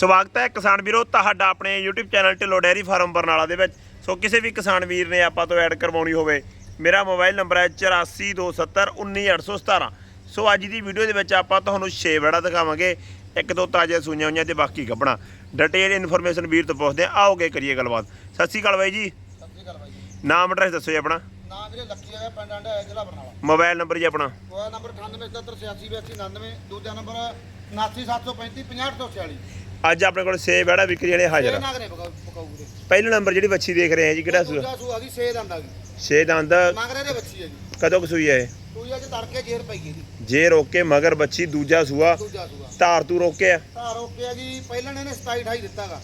ਸਵਾਗਤ ਹੈ ਕਿਸਾਨ ਵੀਰੋ ਤੁਹਾਡਾ ਆਪਣੇ YouTube channel Dhillon dairy farm Barnala ਦੇ ਵਿੱਚ। ਸੋ ਕਿਸੇ ਵੀ ਕਿਸਾਨ ਵੀਰ ਨੇ ਆਪਾਂ ਤੋਂ ਐਡ ਕਰਵਾਉਣੀ ਹੋਵੇ ਮੇਰਾ ਮੋਬਾਈਲ ਨੰਬਰ ਹੈ 8427191817 ਸੋ ਅੱਜ ਦੀ ਵੀਡੀਓ ਦੇ ਵਿੱਚ ਆਪਾਂ ਤੁਹਾਨੂੰ 6 ਵੜਾ ਦਿਖਾਵਾਂਗੇ ਇੱਕ ਦੋ ਤਾਜ਼ੇ ਸੂਈਆਂ ਹੋਈਆਂ ਤੇ ਬਾਕੀ ਗੱਬਣਾ। ਡਿਟੇਲ ਇਨਫੋਰਮੇਸ਼ਨ ਵੀਰ ਤੋਂ ਪੁੱਛਦੇ ਹਾਂ ਆਓਗੇ ਕਰੀਏ ਗੱਲਬਾਤ। ਸਤਿ ਸ਼੍ਰੀ ਅਕਾਲ ਬਾਈ ਜੀ। ਸਤਿ ਸ਼੍ਰੀ ਅਕਾਲ ਬਾਈ ਜੀ। ਨਾਮ ਐਡਰੈਸ ਦੱਸੋ ਜੀ ਆਪਣਾ। ਨਾਮ ਵੀਰੇ ਲੱਕੀ ਹੈਗਾ ਪਿੰਡ ਹੈ ਜ਼ਿਲ੍ਹਾ ਬਰਨਾਲਾ। ਮੋਬਾਈਲ ਨੰਬਰ ਜੀ ਆਪਣਾ। ਮੋਬਾਈਲ ਨੰਬਰ 9877868299 ਦੂਜਾ ਨੰਬਰ 7975 65846 ਅੱਜ ਆਪਣੇ ਕੋਲ 6 ਵੜਾ ਵਿਕਰੀ ਵਾਲੇ ਹਾਜ਼ਰ ਆ। ਨਾਗਰੇ ਪਕਾਉ ਪਕਾਉ ਵੀਰੇ ਪਹਿਲਾ ਨੰਬਰ ਜਿਹੜੀ ਬੱਚੀ ਦੇਖ ਰਹੇ ਆ ਜੀ ਕਿਹੜਾ ਸੂਆ ਦੂਜਾ ਸੂਆ ਦੀ 6 ਦੰਦ ਆ ਗਈ 6 ਦੰਦ। ਮੰਗਰੇ ਦੇ ਬੱਚੀ ਹੈ ਜੀ। ਕਦੋਂ ਕੁ ਸੂਈ ਹੈ ਇਹ? ਸੂਈ ਅੱਜ ਤੜਕੇ ਜੇਰ ਪਈ ਗਈ ਦੀ ਜੇ ਰੋਕੇ ਮਗਰ ਬੱਚੀ ਦੂਜਾ ਸੂਆ। ਦੂਜਾ ਸੂਆ। ਧਾਰ ਤੂ ਰੋਕੇ ਆ? ਧਾਰ ਓਕੇ ਆ ਜੀ ਪਹਿਲਾਂ ਨੇ 27 28 ਦਿੱਤਾਗਾ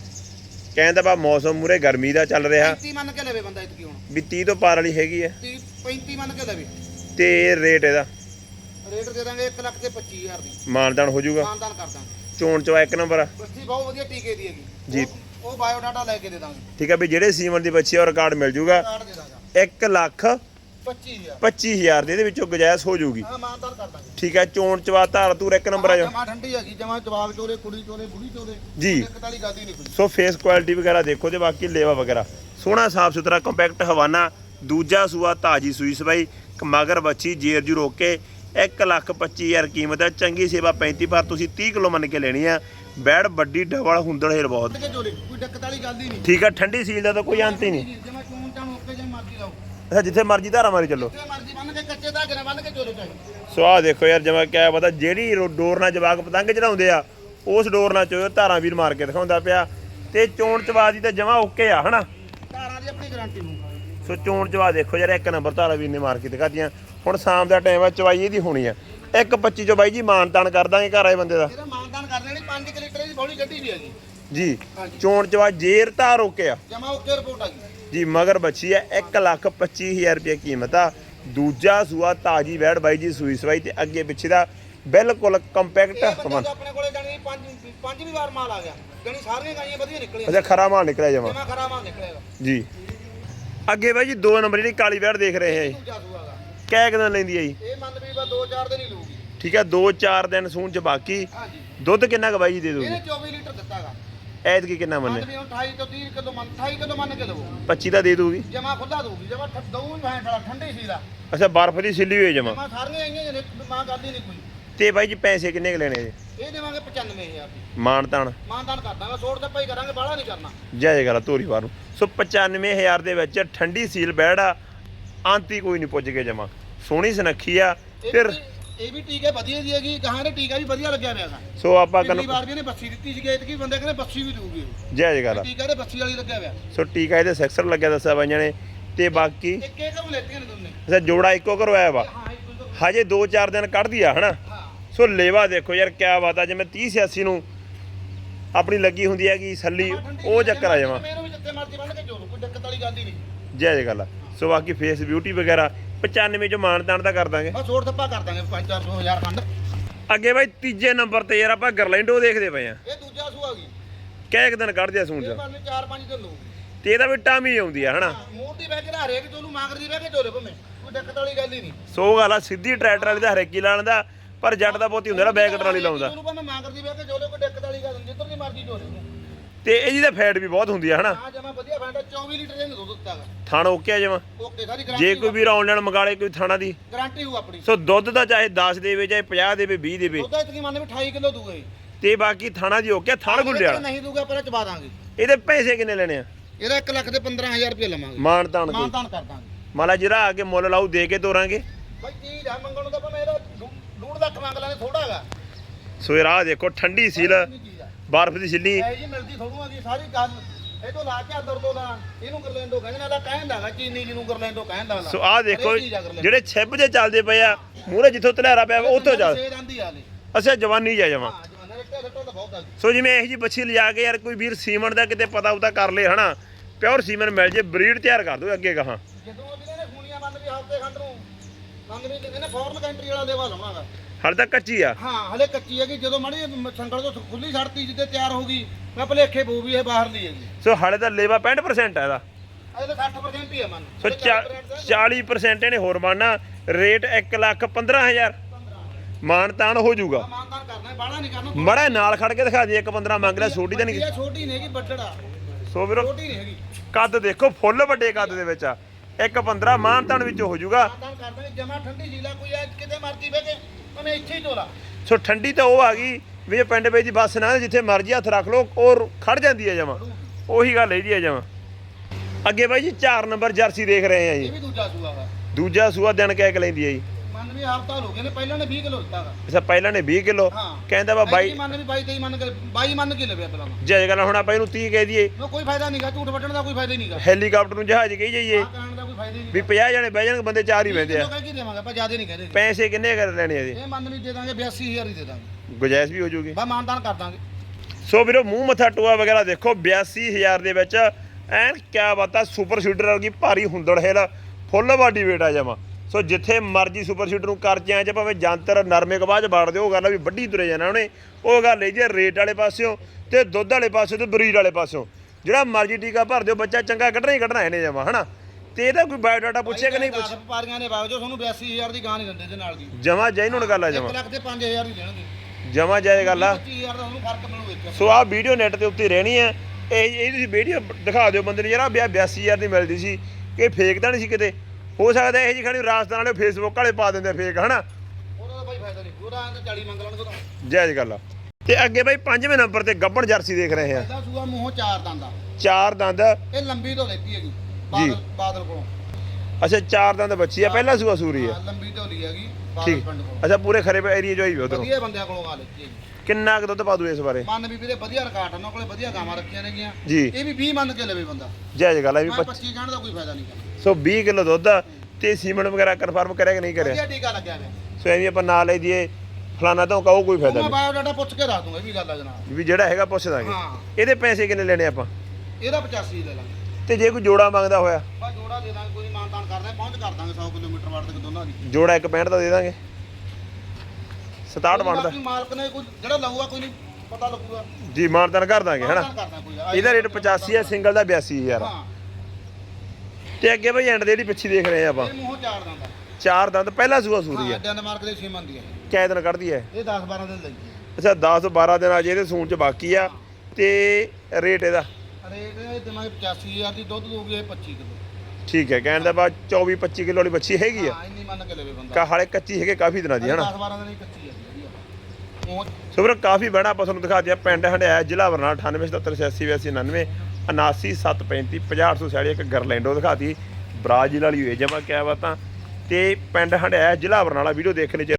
ਕਹਿੰਦਾ ਬਾ ਮੌਸਮ ਮੂਰੇ ਗਰਮੀ ਦਾ ਚੱਲ ਰਿਹਾ। 35 ਮੰਨ ਕੇ ਲਵੇ ਬੰਦਾ ਇਤਕੀ ਹੁਣ। ਵੀ 30 ਤੋਂ ਪਾਰ ਵਾਲੀ ਹੈਗੀ 30 35 ਮੰਨ ਕੇ ਲਵੇ ਤੇ ਰੇਟ ਇਹਦਾ? ਰੇਟ ਦੇ ਦਾਂਗੇ 1 ਲੱਖ ਤੇ 25000 ਦੀ। ਮਾਨਦਾਨ ਹੋ ਜਾਊਗਾ। ਮਾਨਦਾਨ ਕਰ ਦਾਂਗੇ। ਚੋਣ ਚਵਾ ਇੱਕ ਨੰਬਰ ਆ। ਬੱਚੀ ਬਹੁਤ ਵਧੀਆ ਟੀਕੇ ਦੀ ਹੈਗੀ। ਜੀ। ਉਹ- ਉਹ ਬਾਇਓ ਡਾਟਾ ਲੈ ਕੇ ਦੇ ਦਾਂਗੇ। ਠੀਕ ਹੈ ਵੀ ਜਿਹੜੇ ਸੀਮਨ ਦੀ ਬੱਚੀ ਆ ਉਹ ਰਿਕਾਰਡ ਮਿਲ ਜਾਊਗਾ ਕਾਰਡ ਦੇ ਦਾਂਗਾ। 1 ਲੱਖ 25000 25000 ਦੇ ਇਹਦੇ ਵਿੱਚੋਂ ਗੁਜਾਇਸ਼ ਹੋ ਕਰ ਦਾਂਗੇ। ਠੀਕ ਹੈ ਚੋਣ ਚਵਾ ਧਾਰ ਤੂਰ ਇੱਕ ਨੰਬਰ ਆ ਜਾ। ਜਮਾ ਠੰਡੀ ਹੈਗੀ ਜਮਾ ਜਵਾਬ ਚੋਲੇ ਕੁੜੀ ਚੋਲੇ ਬੁੜੀ ਚੋਲੇ। ਜੀ। ਦਿੱਕਤ ਵਾਲੀ ਗੱਲ ਹੀ ਨਹੀਂ ਕੋਈ। ਸੋ ਫੇਸ ਕੁਆਲਿਟੀ ਵਗੈਰਾ ਦੇਖੋ ਤੇ ਬਾਕੀ ਲੇਵਾ ਵਗੈਰਾ। ਸੋਹਣਾ ਸਾਫ਼ ਸੁਥਰਾ ਕੰਪੈਕਟ ਹਵਾਨਾ। ਦੂਜਾ ਸੂਆ ਤਾਜੀ ਸੂਈ ਸਬਾਈ ਮਗਰ ਬੱਚੀ ਜੇਰ ਜੂ ਰੋਕ। ਕੇ 1 ਲੱਖ 25000 ਕੀਮਤ ਹੈ। ਚੰਗੀ ਸੇਵਾ 35 ਪਰ ਤੁਸੀਂ 30 ਕਿਲੋ ਮੰਨ ਕੇ ਲੈਣੀ ਆ। ਬੈੜ ਵੱਡੀ ਡਬਲ ਹੁੰਦੜ ਹੀਰ ਬਹੁਤ। ਕੇ ਚੋਲੇ ਕੋਈ ਦਿੱਕਤ ਵਾਲੀ ਗੱਲ ਹੀ ਨਹੀਂ। ਠੀਕ ਆ ਠੰਡੀ ਸੀਲ ਦਾ ਤਾਂ ਕੋਈ ਅੰਤ ਹੀ ਨਹੀਂ। ਜਮਾ ਚੂਨ ਚਾਣ ਓਕੇ ਜੇ ਮਰਜ਼ੀ ਲਾਓ। ਅੱਛਾ ਜਿੱਥੇ ਮਰਜ਼ੀ ਧਾਰਾ ਮਾਰੀ ਚੱਲੋ। ਜਿੱਥੇ ਮਰਜ਼ੀ ਬੰਨ ਕੇ ਕੱਚੇ ਧਾਗੇ ਨਾਲ ਬੰਨ ਕੇ ਚੋਲੇ ਚਾਹੀਏ ਸੋ ਆਹ ਦੇਖੋ ਯਾਰ ਜਮਾ ਕਿਆ ਪਤਾ ਜਿਹੜੀ ਰੋ- ਡੋਰ ਨਾਲ ਜਵਾਕ ਪਤੰਗ ਚੜਾਉਂਦੇ ਆ ਉਸ ਡੋਰ ਨਾਲ ਚੋਇਓ ਧਾਰਾਂ ਵੀਰ ਮਾਰ ਕੇ ਦਿਖਾਉਂਦਾ ਪਿਆ। ਤੇ ਚੋਣ ਚਵਾ ਦੀ ਤਾਂ ਜਮਾ ਓਕੇ ਆ ਹਨਾ? ਧਾਰਾਂ ਦੀ ਆਪਣੀ ਗਾਰੰਟੀ ਨੂੰ ਸੋ ਚੋਣ ਚਵਾ ਦੇਖੋ ਯਾਰ ਇੱਕ ਨੰਬਰ ਧਾਰਾ ਵੀਰ ਨੇ ਮਾਰ ਕੇ ਦਿਖਾਤੀਆਂ ਹੁਣ ਸ਼ਾਮ ਦਾ ਟਾਈਮ ਆ ਚਵਾਈ ਇਹਦੀ ਹੋਣੀ ਆ। ਇੱਕ 25 ਚੋਂ ਬਾਈ ਜੀ ਮਾਨ ਤਾਨ ਕਰ ਦਾਂਗੇ ਘਰ ਆਏ ਬੰਦੇ ਦਾ। ਇਹਦਾ ਮਾਨਦਾਨ ਕਰ ਲੈਣੀ 5 ਲੀਟਰ ਦੀ ਬੋਲੀ ਗੱਡੀ ਵੀ ਹੈਗੀ ਜੀ। ਹਾਂਜੀ। ਚੋਣ ਚਵਾ ਜੇਰ ਧਾਰ ਓਕੇ ਆ ਜਮਾ ਓਕੇ ਰਿਪੋਰਟ ਆ ਗਈ ਜੀ ਮਗਰ ਬੱਚੀ ਹੈ 1 ਲੱਖ 25000 ਰੁਪਏ ਕੀਮਤ ਆ। ਦੂਜਾ ਸੂਆ ਤਾਜੀ ਵੈੜ ਬਾਈ ਜੀ ਸੂਈ ਸਵਾਈ ਤੇ ਅੱਗੇ ਪਿੱਛੇ ਦਾ ਬਿਲਕੁਲ ਕੰਪੈਕਟ ਇਹ ਬੰਦੇ ਹਮਨ ਦਾ ਆਪਣੇ ਕੋਲੇ ਜਾਣੀ ਪੰਜ ਪੰਜ ਵੀ ਵਾਰ ਮਾਲ ਆ ਗਿਆ। ਜਾਣੀ ਸਾਰੀਆਂ ਗਾਈਆਂ ਵਧੀਆ ਨਿਕਲੀਆਂ। ਅੱਛਾ ਖਰਾ ਮਾਲ ਨਿਕਲਿਆ ਜਮਾ। ਜਮਾ ਖਰਾ ਮਾਲ ਨਿਕਲੇਗਾ ਜੀ। ਅੱਗੇ ਬਾਈ ਜੀ ਦੋ ਨੰਬਰ ਜਿਹੜੀ ਕਾਲੀ ਵੈੜ ਦੇਖ ਰਹੇ ਆ ਜੀ ਸੂਆਗਾ ਕਹਿ ਕਿਦਾਂ ਲੈਂਦੀ ਆ ਜੀ? ਇਹ ਮੰਨ ਵੀ ਬਾ 2-4 ਦਿਨ ਹੀ ਲਊਗੀ। ਠੀਕ ਹੈ 2-4 ਦਿਨ ਸੂਣ ਚ ਬਾਕੀ। ਹਾਂਜੀ। ਦੁੱਧ ਕਿੰਨਾ ਕੁ ਬਾਈ ਜੀ ਦੇ ਦੋਗੇ ਇਹਨੇ 24 ਲੀਟਰ ਦਿੱਤਾਗਾ। ਐਤਕੀ ਕਿੰਨਾ ਮੰਨੇ? ਮੰਨ ਵੀ ਹੁਣ 28 ਤੋਂ 30 ਕਿਲੋ ਮੰਨ 28 ਕਿਲੋ ਮੰਨ ਕੇ ਲਵੋ 25 ਦਾ ਦੇ ਦੂਗੀ ਜਮਾ ਖੁੱਲਾ ਦਊਗੀ ਜਮਾ ਦਊ ਭੈਣ ਸਾਲਾ ਠੰਡੀ ਸੀ ਦਾ। ਅੱਛਾ ਬਰਫ਼ ਦੀ ਸਿੱਲੀ ਹੋਈ ਜਮਾ। ਜਮਾ ਸਾਰੀਆਂ ਆਈਆਂ ਨੇ ਮਾਂ ਹੀ ਨਹੀਂ ਕੋਈ। ਤੇ ਬਾਈ ਜੀ ਪੈਸੇ ਕਿੰਨੇ ਕੁ ਲੈਣੇ ਜੀ? ਇਹ ਦੇਵਾਂਗੇ 95000 ਦੀ। ਮਾਨ ਤਾਨ ਮਾਨਦਾਨ ਕਰ ਦਾਂਗੇ ਸੋੜ ਤੇ ਭਾਈ ਕਰਾਂਗੇ ਬਾਹਲਾ ਨਹੀਂ ਕਰਨਾ। ਜੈ ਜੈ ਗਾਲਾ ਧੋਰੀ ਵਾਰ ਨੂੰ ਸੋ 95000 ਦੇ ਵਿੱਚ ਠੰਡੀ ਸੀਲ ਬੈੜ ਆਂਤੀ ਕੋਈ ਨਹੀਂ ਪੁੱਜ ਕੇ ਜਮਾ। ਸੋਹਣੀ ਸੁਨੱਖੀ ਆ ਫਿਰ ਇਹ ਵੀ ਟੀਕੇ ਵਧੀਆ ਦੀ ਹੈਗੀ ਕਹਾਂ ਦੇ ਟੀਕਾ ਵੀ ਵਧੀਆ ਲੱਗਿਆ ਹੋਇਆ ਹੈਗਾ ਸੋ ਆਪਾਂ ਪਿਛਲੀ ਕਨ ਵਾਰ ਵੀ ਇਹਨੇ ਬੱਸੀ ਦਿੱਤੀ ਸੀ ਕੀ ਬੰਦੇ ਕਹਿੰਦੇ ਬੱਸੀ ਵੀ ਇਹ। ਜੈ ਜੈ ਗਾਲਾ ਟੀਕਾ ਦੇ ਬੱਸੀ ਵਾਲੀ ਲੱਗਿਆ ਹੋਇਆ ਸੋ ਟੀਕਾ ਇਹਦੇ ਸੈਕਸਰ ਲੱਗਿਆ ਦੱਸਿਆ ਬਾਈਆਂ ਨੇ ਤੇ ਬਾਕੀ ਇੱਕ ਇੱਕ ਨੂੰ ਲੈਤੀਆਂ ਨੇ ਦੋਨੇ। ਅੱਛਾ ਜੋੜਾ ਇੱਕੋ ਕਰਵਾਇਆ ਵਾ। ਹਜੇ 2-4 ਦਿਨ ਕੱਢਦੀ ਆ ਹਨਾ? ਸੋ ਲੇਵਾ ਦੇਖੋ ਯਾਰ ਕਿਆ ਬਾਤ ਆ ਜਿਵੇਂ 30 86 ਨੂੰ ਆਪਣੀ ਲੱਗੀ ਹੁੰਦੀ ਹੈਗੀ ਸੱਲੀ ਉਹ ਚੱਕਰ ਆ ਜਾਵਾਂ ਮੈਨੂੰ ਵੀ ਜਿੱਥੇ ਮਰਜ਼ੀ ਬੰਨ ਕੇ ਜੋੜੋ ਕੋਈ ਦਿੱਕਤ ਵਾਲੀ ਗੱਲ ਹੀ ਨਹੀਂ। ਜੈ ਜੈ ਗੱਲ ਆ ਸੋ ਬਾਕੀ ਫੇਸ ਬਿਊਟੀ ਵਗੈਰਾ 95 ਚੋਂ ਮਾਨਤਾਨ ਦਾ ਕਰ ਦਾਂਗੇ। ਬਸ ਛੋੜ ਥੱਪਾ ਕਰ ਦਾਂਗੇ 5-400 ਹਜ਼ਾਰ ਖੰਡ। ਅੱਗੇ ਬਾਈ ਤੀਜੇ ਨੰਬਰ ਤੇ ਯਾਰ ਆਪਾਂ ਗਰਲੈਂਡੋ ਦੇਖਦੇ ਪਏ ਆ ਇਹ ਦੂਜਾ ਸੂਆ ਗਈ ਕਹਿ ਇੱਕ ਦਿਨ ਕੱਢਦੇ ਆ ਸੂਣ ਇਹ ਚ ਮੰਨ 4-5 ਦਿਨ ਤੇ ਇਹਦਾ ਵੀ ਟਾਮੀ ਆਉਂਦੀ ਆ ਹਨਾ? ਮੂੰਹ ਦੀ ਬਹਿ ਕੇ ਨਾ ਹਰੇਕ ਚੋਲੂ ਮਾਂਗਰ ਦੀ ਬਹਿ ਕੇ ਚੋਲੇ ਭਵੇਂ ਕੋਈ ਦਿੱਕਤ ਵਾਲੀ ਗੱਲ ਹੀ ਨਹੀਂ। ਸੋ ਗੱਲ ਆ ਸਿੱਧੀ ਟਰੈਕਟਰ ਵਾਲੀ ਦਾ ਹਰੇਕੀ ਲਾਣ ਦਾ ਪਰ ਜੱਟ ਦਾ ਬਹੁਤੀ ਹੁੰਦਾ ਨਾ ਬੈਕ ਕਟਰ ਵਾਲੀ ਲਾਉਂਦਾ ਚੋਲੂ ਭਾਵੇਂ ਮਾਂਗਰ ਦੀ ਬਹਿ ਕੇ ਚੋਲੇ ਕੋਈ ਦਿੱਕਤ ਵਾਲੀ ਗੱਲ ਨਹੀਂ ਜਿੱਧਰ ਦੀ ਮਰਜ਼ੀ ਚੋਲੇ। ਤੇ ਇਹਦੀ ਤਾਂ ਫੈਟ ਵੀ ਬਹੁਤ ਹੁੰਦੀ ਆ ਹਨਾ? ਆ ਜਮਾ ਵਧੀਆ ਫੈਂਡਾ 24 ਲੀਟਰ ਦੇ ਦੁੱਧ ਦਿੱਤਾਗਾ ਥਣ ਓਕੇ ਆ ਜਮਾ? ਓਕੇ ਸਾਰੀ ਜੇ ਕੋਈ ਵੀਰ ਆਨਲਾਈਨ ਮੰਗਾਲੇ ਕੋਈ ਥਾਣਾ ਦੀ। ਗਾਰੰਟੀ ਹੋ ਆਪਣੀ। ਸੋ ਦੁੱਧ ਦਾ ਚਾਹੇ 10 ਦੇਵੇ ਚਾਹੇ 50 ਦੇਵੇ 20 ਦੇਵੇ। ਦੁੱਧ ਇਤਕੀ ਮੰਨ ਵੀ 28 ਕਿਲੋ ਦੂਗੇ ਤੇ ਬਾਕੀ ਥਾਣਾ ਦੀ ਓਕੇ ਥਣ ਗੁੱਲੇ ਵਾਲਾ ਨਹੀਂ ਦੂਗਾ ਪਰ ਚਬਾ ਦਾਂਗੇ। ਇਹਦੇ ਪੈਸੇ ਕਿੰਨੇ ਲੈਣੇ ਆ? ਇਹਦਾ 1 ਲੱਖ ਤੇ 15000 ਰੁਪਏ ਲਵਾਂਗੇ। ਮਾਨ ਤਾਨ ਕੋਈ? ਮਾਨਤਾਨ ਕਰ ਦਾਂਗੇ। ਮਾਲਾ ਜਿਹੜਾ ਆ ਕੇ ਮੁੱਲ ਲਾਉ ਦੇ ਕੇ ਤੋਰਾਂਗੇ। ਬਾਈ ਚੀਜ਼ ਆ ਮੰਗਣ ਨੂੰ ਤਾਂ ਭਾਵੇਂ ਇਹਦਾ ਡੂਢ ਲੱਖ ਮੰਗ ਲਾਂਗੇ ਥੋੜਾ ਹੈਗਾ। ਸੋ ਇਹ ਰਾਹ ਦੇਖੋ ਠੰਡੀ ਸੀਲ। ਬਰਫ਼ ਦੀ ਜੀ ਮਿਲਦੀ ਸਾਰੀ ਗੱਲ। ਇਹ ਤੋਂ ਲਾ ਕੇ ਅੰਦਰ ਤੋਂ ਲਾ ਇਹਨੂੰ ਗਰਲੈਂਡੋ ਕਹਿੰਦੇ ਨੇ ਦਾ ਕਹਿਣ ਦਾਗਾ ਚੀਨੀ ਜਿਹਨੂੰ ਗਰਲੈਂਡੋ ਕਹਿਣ ਦਾ ਸੋ ਆਹ ਦੇਖੋ ਜਿਹੜੇ ਛਿੱਪ ਜੇ ਚੱਲਦੇ ਪਏ ਆ ਮੂਹਰੇ ਜਿੱਥੋਂ ਧਲਿਆਰਾ ਪਿਆ ਉੱਥੋਂ ਚੱਲ। ਅੱਛਾ ਜਵਾਨੀ ਜਾ। ਜਾਵਾਂ ਸੋ ਜਿਵੇਂ ਇਹੋ ਜੀ ਬੱਚੀ ਲਿਜਾ ਕੇ ਯਾਰ ਕੋਈ ਵੀਰ ਸੀਮਨ ਦਾ ਕਿਤੇ ਪਤਾ ਉਤਾ ਕਰ ਲੇ ਹਨਾ? ਪਿਓਰ ਸੀਮਨ ਮਿਲ ਜੇ ਬਰੀਡ ਤਿਆਰ ਕਰ ਦੋ ਅੱਗੇ ਗਾਹਾਂ। ਜਦੋਂ ਵੀ ਨੇ ਖੂਨੀਆਂ ਬੰਦ ਵੀ ਹਫ਼ਤੇ ਖੰਡ ਨੂੰ ਬੰਦ ਵੀ ਇਹਨੇ ਫੋਰਨ ਕੰਟਰੀ ਵਾਲਾ ਦੇਵਾ ਲਾਉਣਾਗਾ ਹਾਲੇ ਤਾਂ ਕੱਚੀ ਆ। ਹਾਂ ਹਲੇ ਕੱਚੀ ਹੈਗੀ ਜਦੋਂ ਮਾੜੀ ਜਿਹੀ ਸੰਗਲ ਤੋਂ ਖੁੱਲੀ ਛੱਡਤੀ ਜਿੱਦੇ ਤਿਆਰ ਹੋ ਗਈ ਮੈਂ ਭਲੇਖੇ ਬੂ ਵੀ ਇਹ ਬਾਹਰ ਲਈ ਹੈਗੀ ਸੋ ਹਾਲੇ ਤਾਂ ਲੇਵਾ 65% ਆ ਇਹਦਾ। ਅਜੇ ਤਾਂ 60% ਹੀ ਹੈ ਮਨ ਸੋ 40% ਇਹਨੇ ਹੋਰ ਬਣਨਾ ਰੇਟ 1 ਲੱਖ 15000 ਮਾਨ ਤਾਨ ਹੋ ਜਾਊਗਾ। ਮਾਨਦਾਨ ਕਰਨਾ ਬਾੜਾ ਨਹੀਂ ਕਰਨਾ। ਮੜਾ ਨਾਲ ਖੜ ਕੇ ਦਿਖਾ ਦੇ ਇੱਕ 15 ਮੰਗ ਲਿਆ ਛੋਟੀ ਤਾਂ ਨਹੀਂ ਇਹ ਛੋਟੀ ਨਹੀਂ ਹੈਗੀ ਬੱਟੜਾ ਸੋ ਵੀਰੋ ਛੋਟੀ ਨਹੀਂ ਹੈਗੀ। ਕੱਦ ਦੇਖੋ ਫੁੱਲ ਵੱਡੇ ਕੱਦ ਦੇ ਵਿੱਚ ਆ। ਇੱਕ 15 ਮਾਨ ਤਾਨ ਵਿੱਚ ਹੋ ਜਾਊਗਾ। ਮਾਨਦਾਨ ਕਰਦਾ ਜਮਾ ਠੰਡੀ ਜੀਲਾ ਕੋਈ ਆ ਕਿਤੇ ਮਰਜ਼ੀ ਬਹਿ ਕੇ ਉਹਨੇ ਇੱਥੇ ਹੀ ਸੋ ਠੰਡੀ ਤਾਂ ਉਹ ਆ ਗਈ ਵੀ ਇਹ ਪਿੰਡ ਵਿੱਚ ਦੀ ਬੱਸ ਨਾ ਜਿੱਥੇ ਮਰਜ਼ੀ ਹੱਥ ਰੱਖ ਲਓ ਉਹ ਖੜ ਜਾਂਦੀ ਹੈ ਜਮਾ। ਉਹੀ ਗੱਲ ਹੈ ਜੀ ਆ ਜਮਾ। ਅੱਗੇ ਬਾਈ ਜੀ 4 ਨੰਬਰ ਜਰਸੀ ਦੇਖ ਰਹੇ ਆ ਜੀ। ਇਹ ਵੀ ਦੂਜਾ ਸੂਆ ਵਾ। ਦੂਜਾ ਸੂਆ ਦਿਨ ਕਹਿ ਕੇ ਲੈਂਦੀ ਹੈ ਜੀ। ਮਨ ਵੀ ਹਫਤਾ ਹੋ ਗਏ ਨੇ ਪਹਿਲਾਂ ਨੇ 20 ਕਿਲੋ ਦਿੱਤਾ ਵਾ। ਅੱਛਾ ਪਹਿਲਾਂ ਨੇ 20 ਕਿਲੋ। ਹਾਂ। ਕਹਿੰਦਾ ਵਾ ਬਾਈ ਮਨ ਵੀ 22 23 ਮੰਨ ਕੇ 22 ਮੰਨ ਕੇ ਲਵੇ ਪਹਿਲਾਂ ਜੇ ਗੱਲ ਹੁਣ ਆਪਾਂ ਇਹਨੂੰ 30 ਕਹਿ ਦਈਏ। ਉਹ ਕੋਈ ਫਾਇਦਾ ਨਹੀਂਗਾ ਝੂਠ ਵੱਟਣ ਦਾ ਕੋਈ ਫਾਇਦਾ ਹੀ ਨਹੀਂਗਾ ਹੈਲੀਕਾਪਟਰ ਨੂੰ ਜਹਾਜ਼ ਕਹੀ ਜਾਈਏ। ਆ ਦਾ ਫਾਇਦਾ ਵੀ 50 ਜਣੇ ਬਹਿ ਜਾਣਗੇ ਬੰਦੇ ਚਾਰ ਹੀ ਬਹਿੰਦੇ ਆ। ਕਹਿ ਕੇ ਦੇਵਾਂਗੇ? ਆਪਾਂ ਜ਼ਿਆਦਾ ਨਹੀਂ ਕਹਦੇ। ਪੈਸੇ ਕਿੰਨੇ ਕਰ ਲੈਣੇ ਆ ਜੀ? ਇਹ ਮੰਨ ਵੀ ਦੇ ਦਾਂਗੇ 82000 ਹੀ ਦੇ ਦਾਂਗੇ। ਗੁਜਾਇਸ਼ ਵੀ ਹੋ ਜੂਗੀ ਬਾ ਮਾਨਦਾਨ ਕਰ ਦਾਂਗੇ। ਸੋ ਵੀਰੋ ਮੂੰਹ ਮੱਥਾ ਟੋਆ ਵਗੈਰਾ ਦੇਖੋ 82000 ਦੇ ਵਿੱਚ ਐਨ ਕਿਆ ਬਾਤ ਆ ਸੁਪਰ ਸ਼ੂਟਰ ਵਰਗੀ ਭਾਰੀ ਹੁੰਦੜ ਹੈਲ ਫੁੱਲ ਬਾਡੀ ਵੇਟ ਆ ਜਾਵਾ ਸੋ ਜਿੱਥੇ ਮਰਜ਼ੀ ਸੁਪਰ ਸ਼ੂਟਰ ਨੂੰ ਕਰ ਜਾਂ ਚ ਭਾਵੇਂ ਜੰਤਰ ਨਰਮੇ ਕਬਾਜ ਬਾੜ ਦਿਓ ਉਹ ਗੱਲ ਆ ਵੀ ਵੱਡੀ ਤੁਰੇ ਜਾਣਾ ਉਹਨੇ। ਉਹ ਗੱਲ ਹੈ ਜੇ ਰੇਟ ਵਾਲੇ ਪਾਸਿਓਂ ਤੇ ਦੁੱਧ ਵਾਲੇ ਪਾਸਿਓਂ ਤੇ ਬਰੀਡ ਵਾਲੇ ਪਾਸਿਓਂ। ਜਿਹੜਾ ਮਰਜ਼ੀ ਟੀਕਾ ਭਰ ਦਿਓ ਬੱਚਾ ਚੰਗਾ ਕੱਢਣਾ ਹੀ ਕੱਢਣਾ ਇਹਨੇ ਜਾਵਾ ਹਨਾ? ਤੇ ਇਹਦਾ ਕੋਈ ਬਾਇਓਡਾਟਾ ਪੁੱਛੇ ਕਿ ਨਹੀਂ ਪੁੱਛੇ ਵਪਾਰੀਆਂ ਨੇ ਬਾਗ ਜੋ ਤੁਹਾਨੂੰ 82000 ਦੀ ਗਾਂ ਨਹੀਂ ਦਿੰਦੇ ਤੇ ਨਾਲ ਦੀ। ਜਮਾ ਜੈਨੂਨ ਗੱਲ ਆ 1 ਜਮਾ ਲੱਖ ਤੇ 5000 ਹੀ ਦੇਣਗੇ। ਜਮਾ ਜਾਏ ਗੱਲ ਆ। 25000 ਦਾ ਤੁਹਾਨੂੰ ਫ਼ਰਕ ਮਿਲੂ ਵਿੱਚ ਸੋ ਆਹ ਵੀਡੀਓ ਨੈਟ ਤੇ ਉੱਤੇ ਰਹਿਣੀ ਹੈ ਇਹ ਇਹ ਤੁਸੀਂ ਵੀਡੀਓ ਦਿਖਾ ਦਿਓ ਬੰਦੇ ਨੂੰ ਯਾਰ ਆਹ ਵਿਆਹ 82000 ਦੀ ਮਿਲਦੀ ਸੀ। ਇਹ ਫੇਕ ਤਾਂ ਨਹੀਂ ਸੀ ਕਿਤੇ। ਹੋ ਸਕਦਾ ਇਹ ਜੀ ਖਣੀ ਰਾਜਸਥਾਨ ਵਾਲੇ ਫੇਸਬੁੱਕ ਵਾਲੇ ਪਾ ਦਿੰਦੇ ਫੇਕ ਹਨਾ? ਉਹਦਾ ਤਾਂ ਬਾਈ ਫਾਇਦਾ ਨਹੀਂ। ਉਹਦਾ ਐਂ ਤਾਂ 40 ਮੰਗ ਲੈਣਗੇ ਉਹਦਾ ਜਾਇਜ਼ ਗੱਲ ਆ। ਤੇ ਅੱਗੇ ਬਾਈ ਪੰਜਵੇਂ ਨੰਬਰ ਤੇ ਗੱਬਣ ਜਰਸੀ ਦੇਖ ਰਹੇ ਆ। ਪਹਿਲਾ ਸੂਆ ਮੂੰਹੋਂ ਚਾਰ ਦੰਦਾ ਚਾਰ ਦੰਦ। ਇਹ ਲੰਬੀ ਤੋਂ ਲੈਤੀ ਹੈਗੀ। ਬਾਦਲ ਬਾਦਲ ਕੋਲੋਂ। ਅੱਛਾ ਚਾਰ ਦੰਦ ਬੱਚੀ ਆ ਪਹਿਲਾ ਸੂਆ ਸੂਰੀ ਆ। ਹਾਂ, ਲੰਬੀ ਢੋਲੀ ਹੈਗੀ ਬਾਦਲ ਠੀਕ। ਪਿੰਡ ਕੋਲੋਂ। ਅੱਛਾ ਪੂਰੇ ਖਰੇ ਏਰੀਆ ਜੋ ਹੀ ਉਧਰੋਂ? ਵਧੀਆ ਬੰਦਿਆਂ ਕੋਲੋਂ ਆ ਲੈਤੀ ਹੈਗੀ ਕਿੰਨਾ ਕੁ ਦੁੱਧ ਪਾ ਦੂ ਇਸ ਬਾਰੇ? ਮਨ ਵੀ ਵੀਰੇ ਵਧੀਆ ਰਿਕਾਰਡ ਉਹਨਾਂ ਕੋਲੇ ਵਧੀਆ ਗਾਵਾਂ ਰੱਖੀਆਂ ਨੇਗੀਆਂ। ਜੀ। ਇਹ ਵੀ 20 ਮੰਨ ਕੇ ਲਵੇ ਬੰਦਾ। ਜਾਇਜ਼ ਗੱਲ ਆ ਵੀ ਮੈਂ ਪੱਚੀ- 25 ਕਹਿਣ ਦਾ ਕੋਈ ਫਾਇਦਾ ਨਹੀਂ ਕਰਨਾ ਸੋ 20 ਕਿਲੋ ਦੁੱਧ ਆ ਤੇ ਸੀਮਨ ਵਗੈਰਾ ਕਨਫਰਮ ਕਰਿਆ ਕਿ ਨਹੀਂ ਕਰਿਆ? ਵਧੀਆ ਟੀਕਾ ਲੱਗਿਆ ਹੋਇਆ। ਸੋ ਐਵੇਂ ਆਪਾਂ ਨਾਲ ਲੈ ਦਈਏ ਫਲਾਣਾ ਤਾਂ ਕਹੋ ਕੋਈ ਫਾਇਦਾ ਮੈਂ ਬਾਇਓ ਡਾਟਾ ਪੁੱਛ ਕੇ ਦੱਸ ਦੂੰਗਾ ਇਹ ਵੀ ਗੱਲ ਆ ਜਨਾਬ। ਵੀ ਜਿਹੜਾ ਹੈਗਾ ਪੁੱਛ ਦਾਂਗੇ। ਹਾਂ। ਇਹਦੇ ਪੈਸੇ ਕਿੰਨੇ ਲੈਣੇ ਆਪਾਂ? ਇਹਦਾ 85 ਲੈ ਲਾਂਗੇ। ਤੇ ਜੇ ਕੋਈ ਜੋੜਾ ਮੰਗਦਾ ਹੋਇਆ? ਬਸ ਜੋੜਾ ਦੇ ਦਾਂਗੇ ਕੋਈ ਮਾਨਤਾਨ ਕਰਦੇ ਪਹੁੰਚ ਕਰ ਦਾਂਗੇ 100 ਕਿਲੋਮੀਟਰ ਵਾਟ ਤੱਕ ਦੋਨਾਂ ਦੀ। ਜੋੜਾ ਇੱਕ 65 ਦਾ ਦੇ ਦਾਂਗੇ। 67 ਬਣਦਾ। ਬਾਕੀ ਮਾਲਕ ਨੇ ਕੋਈ ਜਿਹੜਾ ਲਊਗਾ ਕੋਈ ਨਹੀਂ ਪਤਾ ਲੱਗੂਗਾ। ਜੀ ਮਾਨਤਨ ਕਰ ਦਾਂਗੇ ਹਨਾ? ਮਾਨਤਾਨ ਕਰਦਾ ਕੋਈ ਆ- ਇਹਦਾ ਰੇਟ 85 ਹੈ ਸਿੰਗਲ ਦਾ 82000 ਹਾਂ। ਤੇ ਅੱਗੇ ਬਈ ਐਂਡ ਦੇ ਜਿਹੜੀ ਪਿੱਛੀ ਦੇਖ ਰਹੇ ਆ ਆਪਾਂ। ਇਹ ਮੂੰਹੋਂ ਚਾਰ ਦੰਦਾ ਚਾਰ ਦੰਦ ਪਹਿਲਾ ਸੂਆ ਸੂਰੀ ਹਾਂ ਹੈ। ਡੈਨਮਾਰਕ ਦੇ ਸੀਮਨ ਦੀ ਹੈ ਕਿਆ ਦਿਨ ਕੱਢਦੀ ਹੈ। ਇਹ 10 12 ਦਿਨ ਲਈ ਅੱਛਾ 10 12 ਦਿਨ ਅਜੇ ਇਹਦੇ ਸੂਣ ਚ ਬਾਕੀ ਆ। ਤੇ ਰੇਟ ਇਹਦਾ। ਰੇਟ ਇਹ ਦਿਮਾਗ 85000 ਦੀ ਦੁੱਧ ਦਊਗੀ ਇਹ 25 ਕਿਲੋ। ਠੀਕ ਹੈ ਕਹਿਣ ਦਾ ਬਾਅਦ 24 25 ਕਿਲੋ ਵਾਲੀ ਬੱਚੀ ਹੈਗੀ ਆ? ਹਾਂ ਇੰਨੀ ਮੰਨ ਕੇ ਲਵੇ ਬੰਦਾ। ਕਾ ਹਾਲੇ ਕੱਚੀ ਹੈਗੇ ਕਾਫੀ ਦਿਨਾਂ ਦੀ ਹਨਾ? 10 12 ਦਿਨ ਹੀ ਕੱਚੀ ਹੈ ਵਧੀਆ। ਉਹ ਸੋ ਵੀਰੋ ਕਾਫੀ ਬਹਿਣਾ ਆਪਾਂ ਤੁਹਾਨੂੰ ਦਿਖਾ ਦਿਆ ਪਿੰਡ ਹੰਡਿਆ ਜ਼ਿਲ੍ਹਾ ਬਰਨਾਲਾ 9877868299 795 50846 ਇੱਕ ਗਰਲੈਂਡੋ ਦਿਖਾਤੀ। ਬ੍ਰਾਜ਼ੀਲ ਵਾਲੀ ਹੋਏ ਜਮਾ ਕਿਆ ਬਾਤਾਂ। ਤੇ ਪਿੰਡ ਹੰਡਿਆ ਜ਼ਿਲ੍ਹਾ ਬਰਨਾਲਾ ਵੀਡੀਓ ਦੇਖਣੇ ਚ